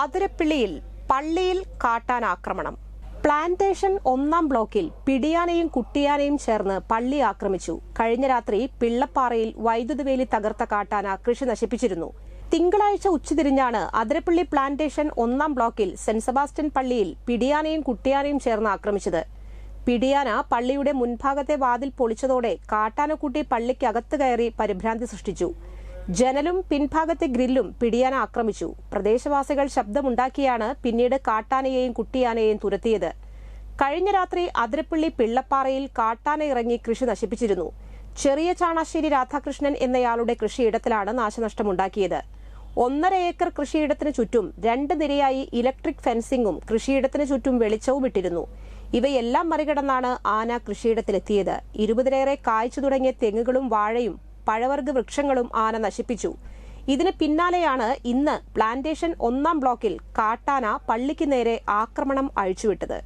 അതിരപ്പിള്ളിയിൽ പള്ളിയിൽ കാട്ടാൻ ആക്രമണം. പ്ലാന്റേഷൻ ഒന്നാം ബ്ലോക്കിൽ പിടിയാനയും കുട്ടിയാനയും ചേർന്ന് പള്ളി ആക്രമിച്ചു. കഴിഞ്ഞ രാത്രി പിള്ളപ്പാറയിൽ വൈദ്യുതി വേലി തകർത്ത കാട്ടാന കൃഷി നശിപ്പിച്ചിരുന്നു. തിങ്കളാഴ്ച ഉച്ചതിരിഞ്ഞാണ് അതിരപ്പള്ളി പ്ലാന്റേഷൻ ഒന്നാം ബ്ലോക്കിൽ സെന്റ് സെബാസ്റ്റ്യൻ പള്ളിയിൽ പിടിയാനയും കുട്ടിയാനയും ചേർന്ന് ആക്രമിച്ചത്. പിടിയാന പള്ളിയുടെ മുൻഭാഗത്തെ വാതിൽ പൊളിച്ചതോടെ കാട്ടാനക്കുട്ടി പള്ളിക്കകത്ത് കയറി പരിഭ്രാന്തി സൃഷ്ടിച്ചു. ജനലും പിൻഭാഗത്തെ ഗ്രില്ലും പിടിയാന ആക്രമിച്ചു. പ്രദേശവാസികൾ ശബ്ദമുണ്ടാക്കിയാണ് പിന്നീട് കാട്ടാനയെയും കുട്ടിയാനയെയും തുരത്തിയത്. കഴിഞ്ഞ രാത്രി അതിരപ്പള്ളി പിള്ളപ്പാറയിൽ കാട്ടാന ഇറങ്ങി കൃഷി നശിപ്പിച്ചിരുന്നു. ചെറിയ ചാണാശ്ശേരി രാധാകൃഷ്ണൻ എന്നയാളുടെ കൃഷിയിടത്തിലാണ് നാശനഷ്ടമുണ്ടാക്കിയത്. ഒന്നര ഏക്കർ കൃഷിയിടത്തിന് ചുറ്റും രണ്ട് നിരയായി ഇലക്ട്രിക് ഫെൻസിംഗും കൃഷിയിടത്തിന് ചുറ്റും വെളിച്ചവും ഇട്ടിരുന്നു. ഇവയെല്ലാം മറികടന്നാണ് ആന കൃഷിയിടത്തിലെത്തിയത്. ഇരുപതിലേറെ കായ്ച്ചു തുടങ്ങിയ തെങ്ങുകളും വാഴയും പഴവർഗ വൃക്ഷങ്ങളും ആന നശിപ്പിച്ചു. ഇതിന് പിന്നാലെയാണ് ഇന്ന് പ്ലാന്റേഷൻ ഒന്നാം ബ്ലോക്കിൽ കാട്ടാന പള്ളിക്ക് നേരെ ആക്രമണം അഴിച്ചുവിട്ടത്.